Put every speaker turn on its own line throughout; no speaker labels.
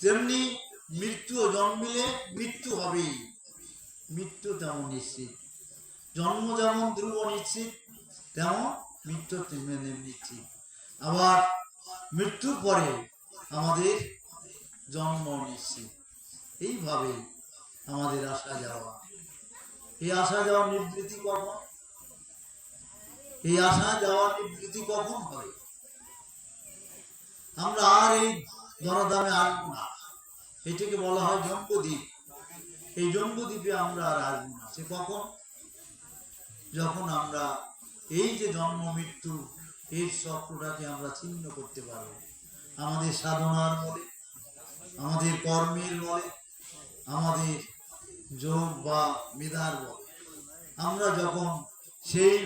তেমনি মৃত্যু জন্মিলে মৃত্যু হবেই। মৃত্যু তেমন নিশ্চিত। জন্ম যেমন ধ্রুব নিশ্চিত, তেমন মৃত্যু তেমনি নিশ্চিত। আবার মৃত্যুর পরে আমাদের জন্ম নিশ্চিত। এইভাবে আমাদের আসা যাওয়া। এই আসা যাওয়ার নিবৃত্তি কখন? এই আসা যাওয়ার নিবৃত্তি কখন হয় আমরা আর এই দরদামে আসব না। এটাকে বলা হয় জম্বদ্বীপ। এই জম্বদ্বীপে আমরা আর আসব না। সে কখন? যখন আমরা এই যে জন্ম, মৃত্যু, এই চক্রটাকে আমরা ছিন্ন করতে পারব। আমাদের সাধনার বলে আমাদের কর্মের বলে আমাদের যোগ বা মেধার বলে আমরা যখন সেই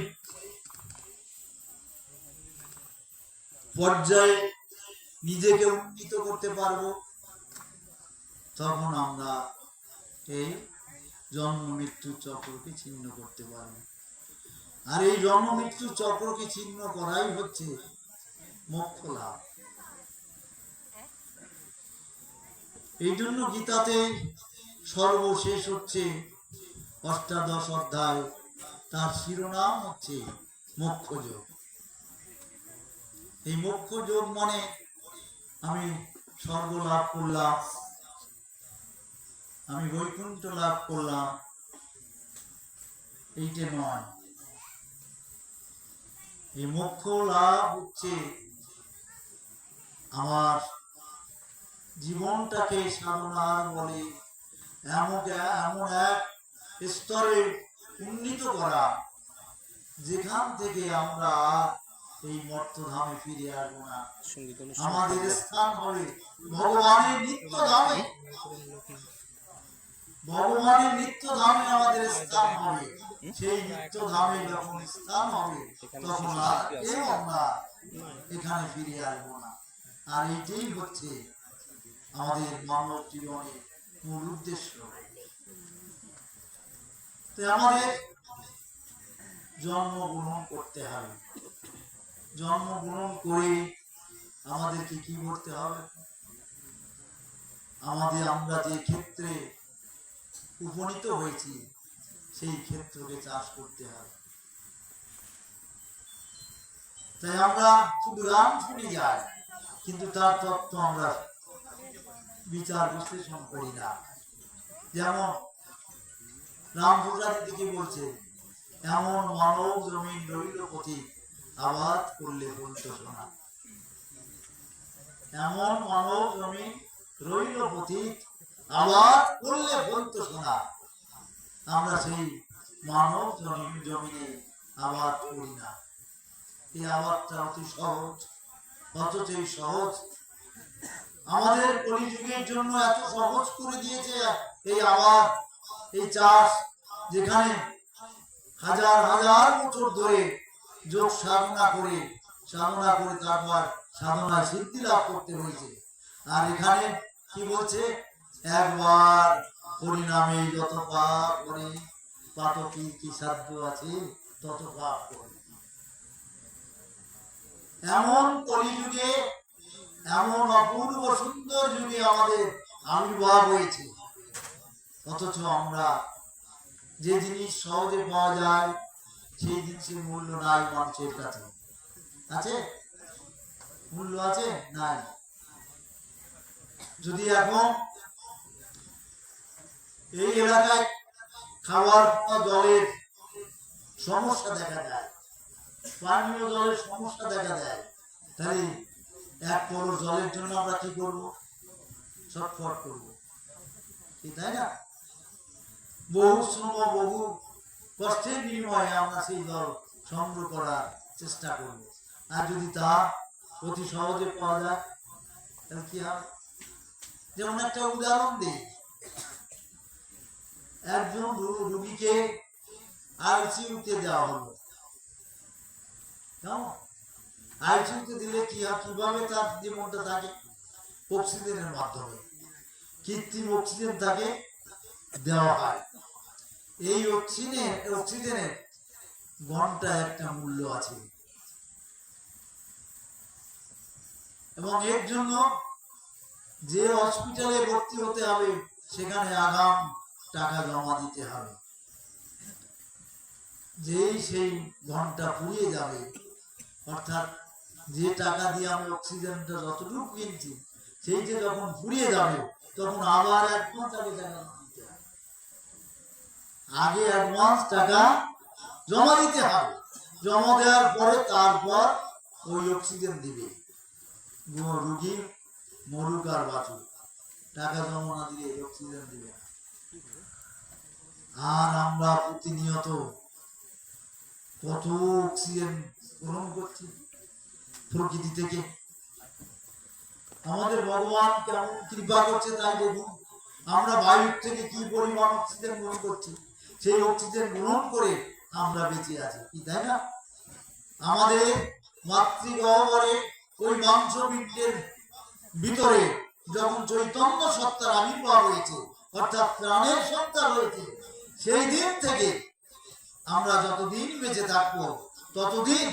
পর্যায়ে নিজেকে উন্নীত করতে পারব, তখন আমরা এই জন্ম মৃত্যুর চক্রকে ছিন্ন করতে পারব। আর এই জন্ম মৃত্যুর চক্রকে ছিন্ন করাই হচ্ছে মোক্ষ লাভ। এই জন্য গীতাতে সর্বশেষ হচ্ছে অষ্টাদশ অধ্যায়, তার শিরোনাম হচ্ছে মোক্ষ যোগ এই মোক্ষ যোগ মানে আমি স্বর্গ লাভ করলাম। আমি বৈকুণ্ঠ লাভ করলাম। এইটা নয়। এই মোক্ষ লাভ হচ্ছে আমার জীবনটাকে সাধনার বলে এমন এমন এক স্তরে উন্নীত করা, যেখান থেকে আমরা এই মর্তধামে ফিরে আসব না। আমাদের স্থান হবে ভগবানের নিত্য ধামে ভগবানের নিত্য ধামে আমাদের স্থান হবে। সেই নিত্য ধামে যখন স্থান হবে তখন আর কেউ আমরা এখানে ফিরে আসব না। আর এইটাই হচ্ছে আমাদের মানব জীবনের মূল উদ্দেশ্য। তো আমাদের জন্মগ্রহণ করতে হবে। জন্মগ্রহণ করে আমাদেরকে কি করতে হবে? আমাদের আমরা যে ক্ষেত্রে উপনীত হয়েছি, সেই ক্ষেত্রকে চাষ করতে হবে। তাই আমরা শুধু গান শুনে যাই, কিন্তু তার তত্ত্ব আমরা বিচার বিশ্লেষণ করি না। যেমন রাম প্রজাতি থেকে বলছে, এমন মানব জমিন রইল পথিক আবাদ করলে বলতো শোনা এমন মানব জমিন রইল পথিক আবাদ করলে বলতো শোনা আমরা সেই মানব জমিন জমিনে আবাদ করি না। এই আবাদটা অতি সহজ, অথচ এই সহজ আমাদের কলিযুগের জন্য এত সহজ করে দিয়েছে এই আবাদ এই চাষ, যেখানে হাজার হাজার বছর ধরে যোগ সাধনা করে সাধনা করে তারপর সাধনায় সিদ্ধি লাভ করতে হয়েছে। আর এখানে কি বলছে? একবার পরিণামে যত পাপ করে পাতকি কি সাধ্য আছে, তত পাপ করে। এমন কলিযুগে, এমন অপূর্ব সুন্দর যুগে আমাদের আবির্ভাব হয়েছে। অথচ আমরা যে জিনিস সহজে পাওয়া যায় সেই মূল্য নাই কাছে। আছে? মূল্য আছে? নাই। যদি এখন এই এলাকায় জলের সমস্যা দেখা যায় পানীয় জলের সমস্যা দেখা দেয়, তাহলে এক কলস জলের জন্য আমরা কি করব? ছটফট করব। তাই না? বহু শ্রম, বহু কষ্টের বিনিময়ে আমরা সেই জল সংগ্রহ করার চেষ্টা করব। আর যদি তা অতি সহজে পাওয়া যায়, তাহলে কি হবে? যেমন একটা উদাহরণ দিই। একজন রুগীকে আইসিইউতে দেওয়া হলো। কেমন? আইসিইউতে দিলে কি হয়? কীভাবে তার জীবনটা থাকে? অক্সিজেনের মাধ্যমে। কৃত্রিম অক্সিজেন তাকে দেওয়া হয়। এই অক্সিজেনের অক্সিজেনের ঘণ্টা একটা মূল্য আছে। এবং এর জন্য যে হসপিটালে ভর্তি হতে হবে সেখানে আগাম টাকা জমা দিতে হবে। যেই সেই ঘণ্টা ফুরিয়ে যাবে অর্থাৎ যে টাকা দিয়ে আমি অক্সিজেনটা যতটুকু কিনছি সেইটা যখন ফুরিয়ে যাবে তখন আবার এক আগে টাকা আগে অ্যাডভান্স টাকা জমা দিতে হবে। জমা দেওয়ার পরে তারপর ওই অক্সিজেন দিবে। রুগী মরুক আর বাঁচুক টাকা জমা না দিলে অক্সিজেন দিবে না। আর আমরা প্রতিনিয়ত কত অক্সিজেন গ্রহণ করছি প্রকৃতি থেকে। আমাদের ভগবান কেমন কৃপা করছে তাই দেখুন। আমরা বায়ুর থেকে কি পরিমাণ অক্সিজেন গ্রহণ করছি? সেই অক্সিজেন গ্রহণ করে আমরা বেঁচে আছি, কি তাই না আমাদের মাতৃগহ্বরে ওই মাংস পিণ্ডের ভিতরে যখন চৈতন্য সত্তার আবির্ভাব হয়েছে, অর্থাৎ প্রাণের সত্তা রয়েছে, সেই দিন থেকে আমরা যতদিন বেঁচে থাকব, ততদিন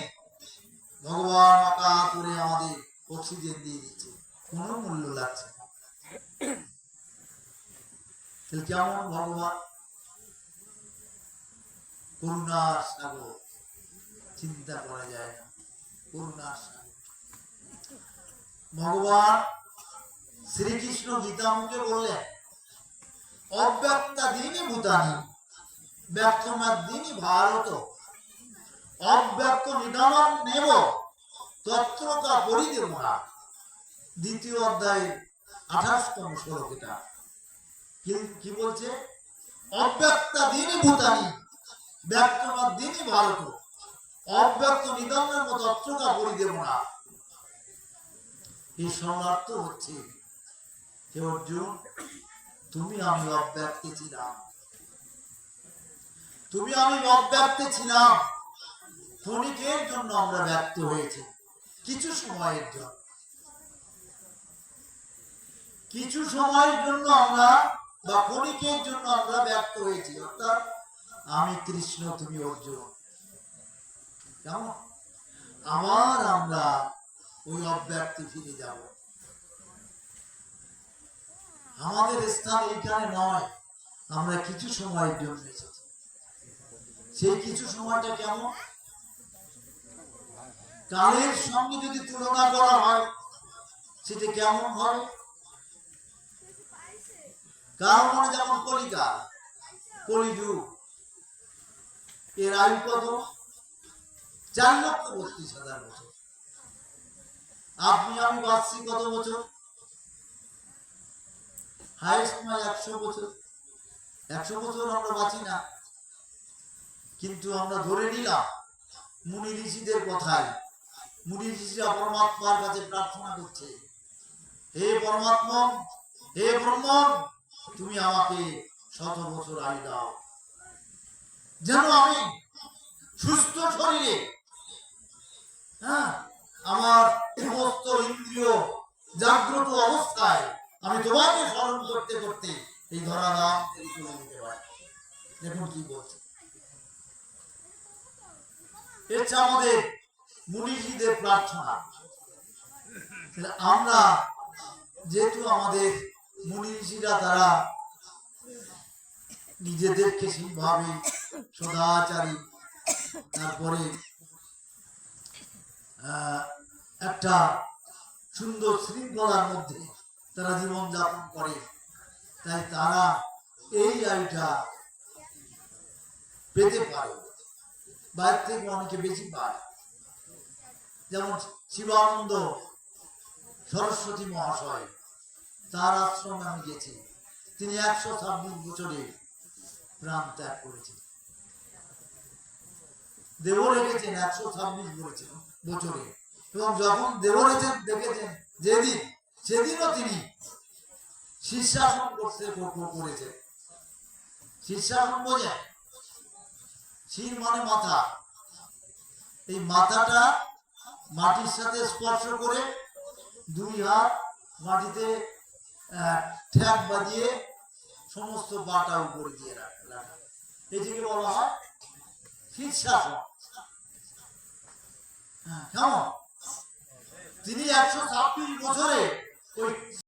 ভগবান অকাতুরে আমাদের অক্সিজেন দিয়ে দিচ্ছে, কোনো মূল্য লাগছে। কেমন ভগবান করুণার সাগর চিন্তা করা যায় না। করুণার সাগর ভগবান শ্রীকৃষ্ণ গীতামুখে বললেন অব্যক্তা দিনই ভূতানি ব্যক্তমার দিনই ভারত, অব্যক্ত নিদানম নেব, তত্রতা পরিদেব না দ্বিতীয় অধ্যায়ে আঠাশতম শ্লোক এটা। কি বলছে? অব্যক্তা দিনই ভূতানি ব্যক্তমার দিনই ভারত অব্যক্ত নিদানের মতো অত্রতা পরিদেব না। এই শরণার্থ হচ্ছে হে অর্জুন, তুমি আমি অব্যক্তে ছিলাম। তুমি আমি অব্যক্তে ছিলাম। ক্ষণিকের জন্য আমরা ব্যক্ত হয়েছি। কিছু সময়ের জন্য। কিছু সময়ের জন্য আমরা বা ক্ষণিকের জন্য আমরা ব্যক্ত হয়েছি। অর্থাৎ আমি কৃষ্ণ, তুমি অর্জুন। কেমন? আবার আমরা ওই অব্যক্তি ফিরে যাব। আমাদের স্থান এইখানে নয়, আমরা কিছু সময়ের জন্য এসেছি। সেই কিছু সময়টা কেমন? কালের সঙ্গে যদি তুলনা করা হয়, সেটা কেমন হয়? কার মনে যেমন কলিকা কলিযুগ। এর আয়ু কত? চার লক্ষ বত্রিশ হাজার বছর। আপনি আমি বাঁচছি কত বছর? হাইস্ট নয় একশো বছর। একশো বছর আমরা বাঁচি না। কিন্তু আমরা ধরে নিলাম, মুনি ঋষিদের কথায় মুনি ঋষিরা পরমাত্মার কাছে প্রার্থনা করছে, হে পরমাত্মা, হে ব্রহ্মণ তুমি আমাকে শত বছর আয়ু দাও। যেন আমি সুস্থ শরীরে হ্যাঁ আমার সমস্ত ইন্দ্রিয় জাগ্রত অবস্থায় আমি তোমাকে স্মরণ করতে করতে এই ধরা নাম চলে যেতে পারি। দেখুন কি বলছে। এটা আমাদের মুনিষীদের প্রার্থনা। আমরা যেহেতু আমাদের মুনি ঋষিরা তারা নিজেদেরকে সেইভাবে সদাচারী। তারপরে একটা সুন্দর শৃঙ্খলার মধ্যে তারা জীবন যাপন করে। তাই তারা এই আয়ুটা পেতে পারে। বাইরে থেকে অনেকে বেশি পায়। যেমন শিবানন্দ সরস্বতী মহাশয়, তার আশ্রমে আমি গেছি। তিনি একশো ছাব্বিশ বছরে প্রাণ ত্যাগ করেছেন। দেব রেখেছেন একশো ছাব্বিশ বলেছেন বছরে। এবং যখন দেব রেখেছেন দেখেছেন যেদিন, সেদিনও তিনি শীর্ষাসন করতে করেছেন। শীর্ষাসন বোঝে? শির মানে মাথা। এই মাথাটা মাটির সাথে স্পর্শ করে দুই হাত মাটিতে ঠ্যাক বাজিয়ে সমস্ত বাটা উপরে দিয়ে রাখ- এটিকে বলা হ্যাঁ কেমন? তিনি একশো ছাব্বিশ বছরে ওই